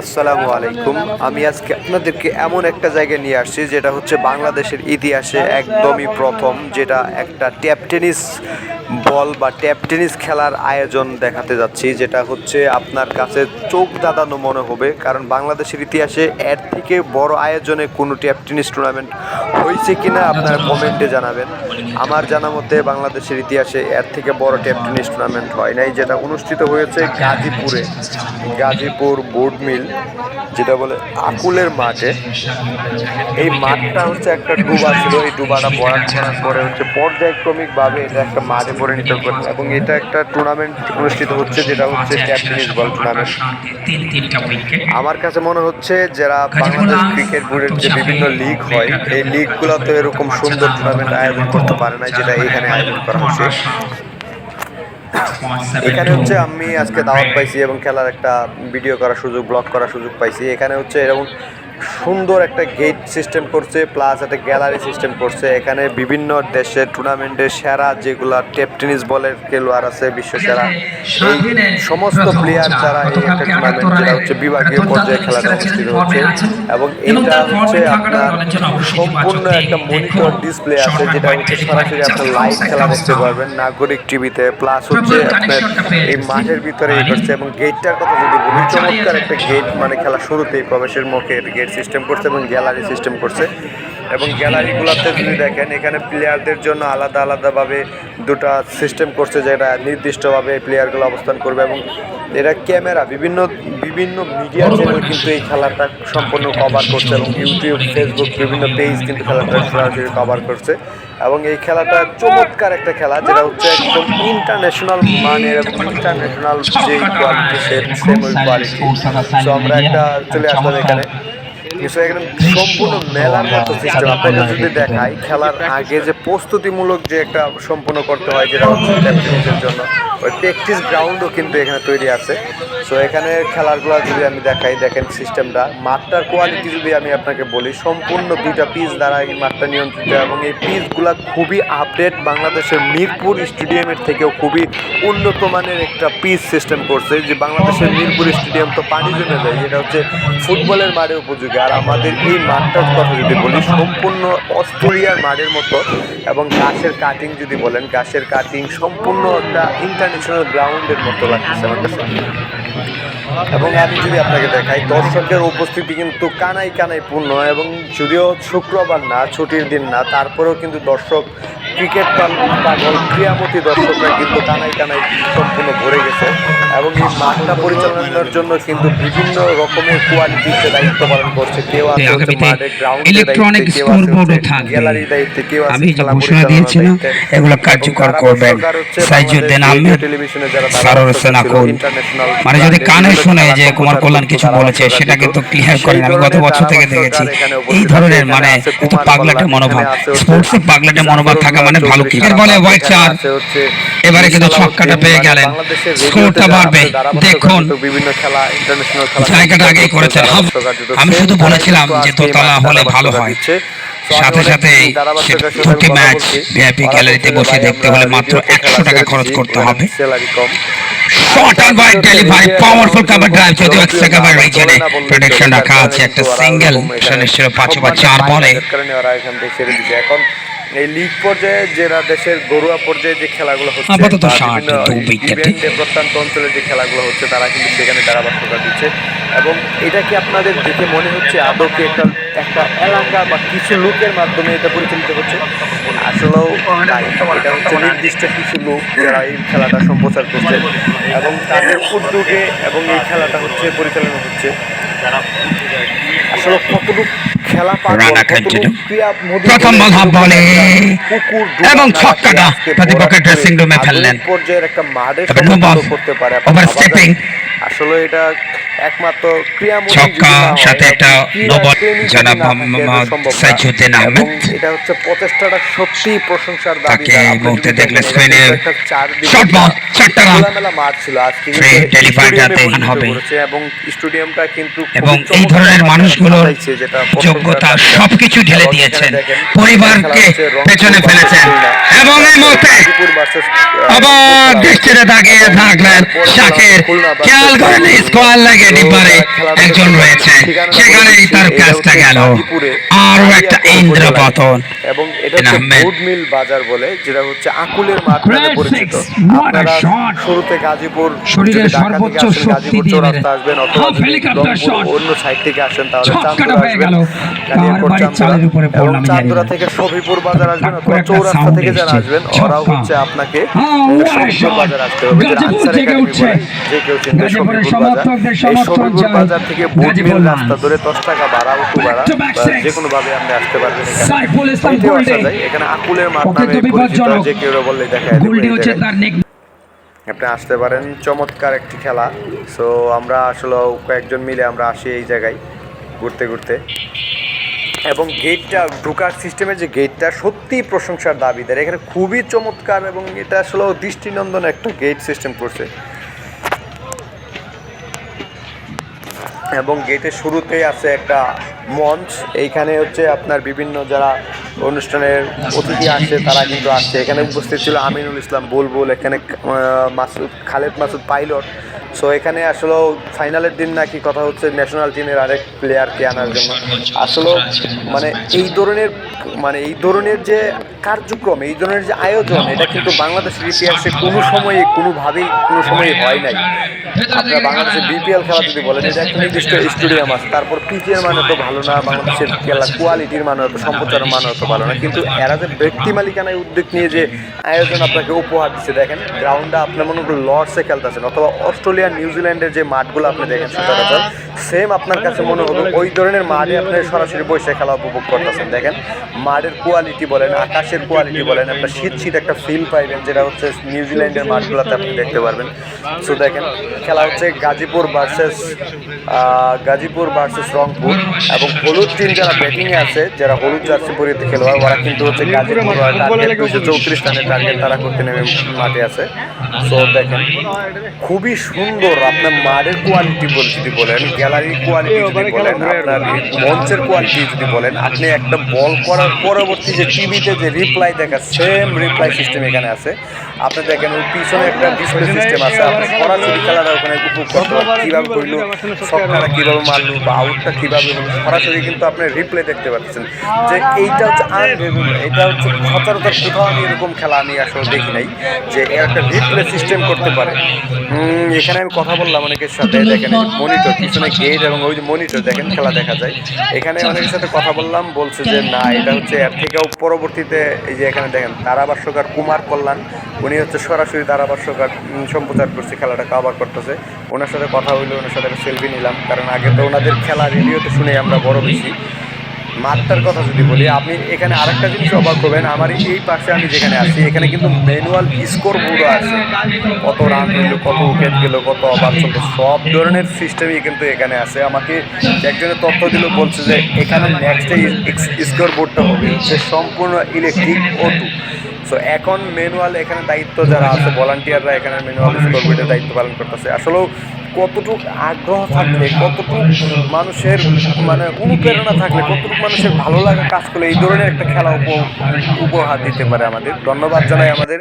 আসসালামু আলাইকুম। আমি আজকে আপনাদেরকে এমন একটা জায়গায় নিয়ে আসছি, যেটা হচ্ছে বাংলাদেশের ইতিহাসে একদমই প্রথম, যেটা একটা ট্যাপ টেনিস বল বা ট্যাপ টেনিস খেলার আয়োজন দেখাতে যাচ্ছি, যেটা হচ্ছে আপনার কাছে চোখ দাদানো মনে হবে, কারণ বাংলাদেশের ইতিহাসে এর থেকে বড় আয়োজনে কোনো ট্যাপ টেনিস টুর্নামেন্ট হয়েছে কিনা আপনারা কমেন্টে জানাবেন। আমার জানা মতে বাংলাদেশের ইতিহাসে এর থেকে বড় ট্যাপ টেনিস টুর্নামেন্ট হয় নাই, যেটা অনুষ্ঠিত হয়েছে গাজীপুরে। গাজীপুর বোর্ড মিল যেটা বলে আকুলের মাঠে। এই মাঠটা হচ্ছে একটা ডুবা ছিল, এই ডুবাটা করার পরে হচ্ছে পর্যায়ক্রমিকভাবে এটা একটা মাঠে পরিণত করে এবং এটা একটা টুর্নামেন্ট অনুষ্ঠিত হচ্ছে যেটা হচ্ছে ট্যাপ বল টুর্নামেন্ট তিন তিনটা উইকেট আমার কাছে মনে হচ্ছে যারা বাংলাদেশ ক্রিকেট বোর্ডের যে বিভিন্ন লিগ হয় এই লিগগুলোতে এরকম সুন্দর টুর্নামেন্ট আয়োজন করতে পারে না যেটা এখানে আয়োজন করা হচ্ছে। এখানে হচ্ছে আমি আজকে দাওয়াত পাইছি এবং খেলার একটা ভিডিও করার সুযোগ ব্লগ করার সুযোগ পাইছি। এখানে হচ্ছে এরকম সুন্দর একটা গেট সিস্টেম করছে প্লাস একটা গ্যালারি সিস্টেম করছে। এখানে বিভিন্ন দেশের টুর্নামেন্টের সেরা যেগুলা টেপ টেনিস বলের খেলোয়াড় আছে বিশ্ব সেরা। সমস্ত প্লেয়ার যারা এই একটা টুর্নামেন্ট যেটা হচ্ছে বিভাগীয় পর্যায়ে খেলাটা অনুষ্ঠিত হচ্ছে। এবং এটা হচ্ছে আপনার সম্পূর্ণ একটা মনিটর ডিসপ্লে আছে যেটা হচ্ছে সরাসরি আপনার লাইভ খেলা দেখতে পারবেন নাগরিক টিভিতে প্লাস হচ্ছে আপনার এই মাঠের ভিতরে এই করছে এবং গেটটার কথা যদি বলি চমৎকার একটা গেট মানে খেলা শুরুতেই প্রবেশের মুখে গেট সিস্টেম করছে এবং গ্যালারি সিস্টেম করছে। এবং গ্যালারিগুলোতে যদি দেখেন, এখানে প্লেয়ারদের জন্য আলাদা আলাদাভাবে দুটো সিস্টেম করছে যেটা নির্দিষ্টভাবে প্লেয়ারগুলো অবস্থান করবে এবং এটা ক্যামেরা, বিভিন্ন বিভিন্ন মিডিয়া চ্যানেল কিন্তু এই খেলাটা সম্পূর্ণ কভার করছে এবং ইউটিউব ফেসবুক বিভিন্ন পেজ কিন্তু খেলাটা সরাসরি কভার করছে। এবং এই খেলাটা চমৎকার একটা খেলা, যেটা হচ্ছে একদম ইন্টারন্যাশনাল মানের ইন্টারন্যাশনাল যে কোয়ালিটি সেম ওই কোয়ালিটি সো আমরা একটা চলে আসলাম এখানে। কিছু এখানে সম্পূর্ণ মেলার মতো সিস্টেম আপনাকে যদি দেখাই খেলার আগে যে প্রস্তুতিমূলক যে একটা সম্পূর্ণ করতে হয় যেটা হচ্ছে জন্য ওই প্র্যাকটিস গ্রাউন্ডও কিন্তু এখানে তৈরি আছে। সো এখানে খেলাগুলো যদি আমি দেখাই, দেখেন সিস্টেমটা মাঠটার কোয়ালিটি যদি আমি আপনাকে বলি, সম্পূর্ণ দুইটা পিচ দ্বারা এই মাঠটা নিয়ন্ত্রিত এবং এই পিচগুলো খুবই আপডেট বাংলাদেশের মিরপুর স্টেডিয়ামের থেকেও খুবই উন্নত মানের একটা পিচ সিস্টেম করছে, যে বাংলাদেশের মিরপুর স্টেডিয়াম তো পানি জমে যায় এটা হচ্ছে ফুটবলের মাঠে উপযোগী। আর আমাদের এই মাঠটার কথা যদি বলি, সম্পূর্ণ অস্ট্রেলিয়ার মাঠের মতো এবং ঘাসের কাটিং যদি বলেন, ঘাসের কাটিং সম্পূর্ণ একটা ইন্টারন্যাশনাল গ্রাউন্ডের মতো লাগতেছে আমার কাছে। এবং আমি যদি আপনাকে দেখাই, দর্শকের উপস্থিতি কিন্তু কানাই কানাই পূর্ণ। এবং যদিও শুক্রবার না, ছুটির দিন না, তারপরেও কিন্তু দর্শক ক্রিকেট পাগল ক্রিয়ামতী দর্শকরা কিন্তু কানাই কানাই সম্পূর্ণ ভরে গেছে এবং এই মাঠটা পরিচালনার জন্য কিন্তু বিভিন্ন রকমের কোয়ালিটিতে দায়িত্ব পালন করছে কেউ আছে মাঠে গ্রাউন্ডে ইলেকট্রনিক দায়িত্বে কেউ স্কোর আছে। গ্যালারি দায়িত্বে কেউ আছে আমি যে খেলা দিয়েছিলাম, এগুলো কার্যকর কারা করবেন। সাইজুদ্দিন আহমেদ, সারোর হোসেন আকুল। মানে যদি কানে শুনে যে কুমার কল্যাণ কিছু বলেছে সেটা কিন্তু ক্লিয়ার করেন আমি গত বছর থেকে দেখেছি এই ধরনের মানে এত পাগলাটে মনোভাব স্পোর্টসে পাগলাটে মনোভাব থাকা মানে ভালো ক্রিকেট বলে এখানে চার এবারে কিন্তু ছক্কাটা পেয়ে মানে গেলেন। স্কোরটা বাড়বে। দেখুন। বিভিন্ন খেলা ইন্টারন্যাশনাল খেলা জায়গাটা আগেই করেছেন। আমি শুধু বলেছিলাম যে দোতলা হলে ভালো হয়। সাথে সাথে দুটি ম্যাচ ভিআইপি গ্যালারিতে বসে দেখতে হলে মাত্র একশো টাকা খরচ করতে মানে হবে। Short and wide delivery powerful cover drive যদিও এক্সট্রা কাভার রিজনে প্রোটেকশন রাখা আছে একটা সিঙ্গেল ছিল পাঁচ বা চার বলে। কারণে ওরা এখান এই লিগ পর্যায়ে যারা দেশের ঘরোয়া পর্যায়ে যে খেলাগুলো হচ্ছে বিভিন্ন প্রত্যন্ত অঞ্চলে যে খেলাগুলো হচ্ছে তারা কিন্তু সেখানে ধারাভাষ্যতা দিচ্ছে। এবং এটা কি আপনাদের দেখে মনে হচ্ছে আদৌ কি একটা একটা এলাকা বা কিছু লোকের মাধ্যমে এটা পরিচালিত হচ্ছে? আসলেও এটা হচ্ছে নির্দিষ্ট কিছু লোক যারা এই খেলাটা সম্প্রচার করছে এবং তাদের উদ্যোগে এবং এই খেলাটা হচ্ছে পরিচালনা হচ্ছে। আসলে কতটুকু খেলা রানা প্রথম মধাব বলে এবং ছক্কাটা প্রতিপক্ষের ড্রেসিং রুমে ফেললেন। পর্যায়ের একটা মাঠে তবে no সমতুল্য ball, আসলে এটা একমাত্র ছক্কা, যদি না সাথে একটা ক্রীড়া no ball, প্রেমী যদি জনাব মোহাম্মদ এটা সম্ভব না। সাইজুদ্দিন আহমেদ। এটা হচ্ছে প্রচেষ্টাটা সত্যি প্রশংসার দাবি তাকে এই মুহূর্তে দেখলে দেখলে স্পেনে short ball, চারটা run। খোলামেলা ছিল আজকে Free কিন্তু delivered স্টেডিয়ামে হাতে পরিণত হবে। এবং স্টেডিয়ামটা কিন্তু এবং এই ধরনের মানুষগুলোর যেটা যোগ্যতা সবকিছু ঢেলে দিয়েছেন পরিবারকে পেছনে ফেলেছেন এবং এই মুহূর্তে আবার দৃষ্টিতে তাকিয়ে থাকলেন শাকের খুলনা versus স্কোয়ার লাগে ডিপারে একজন রয়েছে। সেখানেই তার কাজটা গেল। আরও একটা ইন্দ্রপতন এবং এটা হচ্ছে আহমেদ। মিল বাজার বলে যেটা হচ্ছে আকুলের মাঠ নামে পরিচিত আপনারা শুরুতে গাজীপুর শরীরের সর্বোচ্চ শক্তি দিয়ে চৌরাস্তা মেরে। আসবেন অথবা। অন্য সাইড থেকে আসেন তাহলে ছক্কাটা আসবেন চালের উপরে পড়লাম জানি থেকে শফিপুর বাজার আসবেন অথবা চৌরাস্তা থেকে যারা আসবেন ওরা ছক্কা। হচ্ছে আপনাকে ওয়াই শফিপুর বাজার আসতে হবে যেটা আনসার একাডেমি। বলে যে কেউ গাজীপুরের শফিপুর বাজার এই জানাই। বাজার থেকে মিল রাস্তা ধরে দশ টাকা ভাড়া অটো ভাড়া. যে কোনো ভাবে আপনি আসতে পারবেন সাইফুল ইসলাম গোল্ডে। এখানে আকুলের মাঠ নামে পরিচিত যে কেউ বললে দেখা গোল্ডি হচ্ছে তার নেক আপনি আসতে পারেন। চমৎকার একটি খেলা। সো আমরা আসলে কয়েকজন মিলে আমরা আসি এই জায়গায় ঘুরতে ঘুরতে। এবং গেটটা ঢোকার সিস্টেমের যে গেটটা সত্যিই প্রশংসার দাবিদার। এখানে খুবই চমৎকার এবং এটা আসলে দৃষ্টিনন্দন একটা গেট সিস্টেম করছে। এবং গেটের শুরুতেই আছে একটা মঞ্চ। এইখানে হচ্ছে আপনার বিভিন্ন যারা অনুষ্ঠানের অতিথি আসে, তারা কিন্তু আসছে। এখানে উপস্থিত ছিল আমিনুল ইসলাম বুলবুল, এখানে মাসুদ, খালেদ মাসুদ পাইলট সো এখানে আসলে ফাইনালের দিন নাকি কথা হচ্ছে ন্যাশনাল টিমের আরেক প্লেয়ারকে আনার জন্য। আসলে মানে এই ধরনের মানে এই ধরনের যে কার্যক্রম, এই ধরনের যে আয়োজন, এটা কিন্তু বাংলাদেশের ইতিহাসে কোনো সময়ে, কোনোভাবেই, কোনো সময় হয় নাই। আপনার বাংলাদেশের বিপিএল খেলা যদি বলেন, এটা একটা নির্দিষ্ট স্টেডিয়াম আছে। তারপর পিচের মানে তো ভালো না, বাংলাদেশের খেলা কোয়ালিটির মানে তো সম্প্রচারের মানে তো ভালো না। কিন্তু এরা যে ব্যক্তি মালিকানায় উদ্যোগ নিয়ে যে আয়োজন আপনাকে উপহার দিচ্ছে, দেখেন গ্রাউন্ডটা আপনার মনে করুন লর্ডসে খেলতেছেন, অথবা অস্ট্রেলিয়া নিউজিল্যান্ডের যে মাঠগুলো আপনি দেখেন সচরাচর সেম আপনার কাছে মনে হবে, ওই ধরনের মাঠে আপনি সরাসরি বসে খেলা উপভোগ করতেছেন। দেখেন, মাঠের কোয়ালিটি বলেন, আকাশের কোয়ালিটি বলেন, একটা শীত শীত একটা ফিল পাইবেন, যেটা হচ্ছে নিউজিল্যান্ডের মাঠগুলোতে আপনি দেখতে পারবেন। সো দেখেন, খেলা হচ্ছে গাজীপুর ভার্সেস গাজীপুর ভার্সেস রংপুর এবং হলুদ টিম যারা ব্যাটিংয়ে আছে, যারা হলুদ জার্সি পরিহিত খেলোয়াড়, ওরা কিন্তু হচ্ছে গাজীপুর টার্গেট দুশো চৌত্রিশ রানের টার্গেট তারা করতে নেমে মাঠে আছে। সো দেখেন, খুবই সুন্দর আপনার মাঠের কোয়ালিটি বল যদি বলেন গ্যালারির কোয়ালিটি যদি বলেন আপনার মঞ্চের কোয়ালিটি যদি বলেন আপনি একটা বল করার পরবর্তী যে টিভিতে যে রিপ্লাই দেখা সেম রিপ্লাই সিস্টেম এখানে আছে। আপনি দেখেন ওই পিছনে একটা ডিসপ্লে সিস্টেম আছে। আপনি সরাসরি খেলাটা ওখানে উপভোগ করতে পারবেন কীভাবে করল সবটা কীভাবে মারলো বা আউটটা কীভাবে হলো সরাসরি কিন্তু আপনি রিপ্লে দেখতে পাচ্ছেন। যে এইটা হচ্ছে আনভেবল এটা হচ্ছে সচরাচর কোথাও আমি এরকম খেলা আমি আসলে দেখি নাই যে এর একটা রিপ্লে সিস্টেম করতে পারে। উম, এখানে আমি কথা বললাম অনেকের সাথে দেখেন মনিটর পিছনে গেট এবং ওই যে মনিটর দেখেন, খেলা দেখা যায়। এখানে অনেকের সাথে কথা বললাম, বলছে যে, না, এটা হচ্ছে এর থেকেও পরবর্তীতে এই যে এখানে দেখেন তারাবাসকার কুমার কল্যাণ, উনি হচ্ছে সরাসরি তারাবাসকার সম্প্রচার করছে, খেলাটা কাবার করতেছে। ওনার সাথে কথা হইলে, ওনার সাথে একটা সেলফি নিলাম, কারণ আগে তো ওনাদের খেলা রেডিওতে শুনে আমরা বড় বেশি। মাঠটার কথা যদি বলি, আপনি এখানে আরেকটা জিনিস অবাক হবেন। আমার এই পাশে আমি যেখানে আছি, এখানে কিন্তু ম্যানুয়াল স্কোর বোর্ডও আছে। কত রান হইল, কত উইকেট গেল, কত ওভার চলল, সব ধরনের সিস্টেমই কিন্তু এখানে আছে। আমাকে একজনের তথ্য দিল, বলছে যে এখানে নেক্সট স্কোর বোর্ডটা হবে। সে সম্পূর্ণ ইলেকট্রিক ও টু সো এখন ম্যানুয়াল এখানে দায়িত্ব যারা আছে ভলান্টিয়াররা এখানে ম্যানুয়াল স্কোর দায়িত্ব পালন করতেছে। আসলেও কতটুকু আগ্রহ থাকলে, কতটুকু মানুষের মানে অনুপ্রেরণা থাকলে, কতটুকু মানুষের ভালো লাগা কাজ করলে, এই ধরনের একটা খেলা উপ- উপহার দিতে পারে আমাদের। ধন্যবাদ জানাই আমাদের।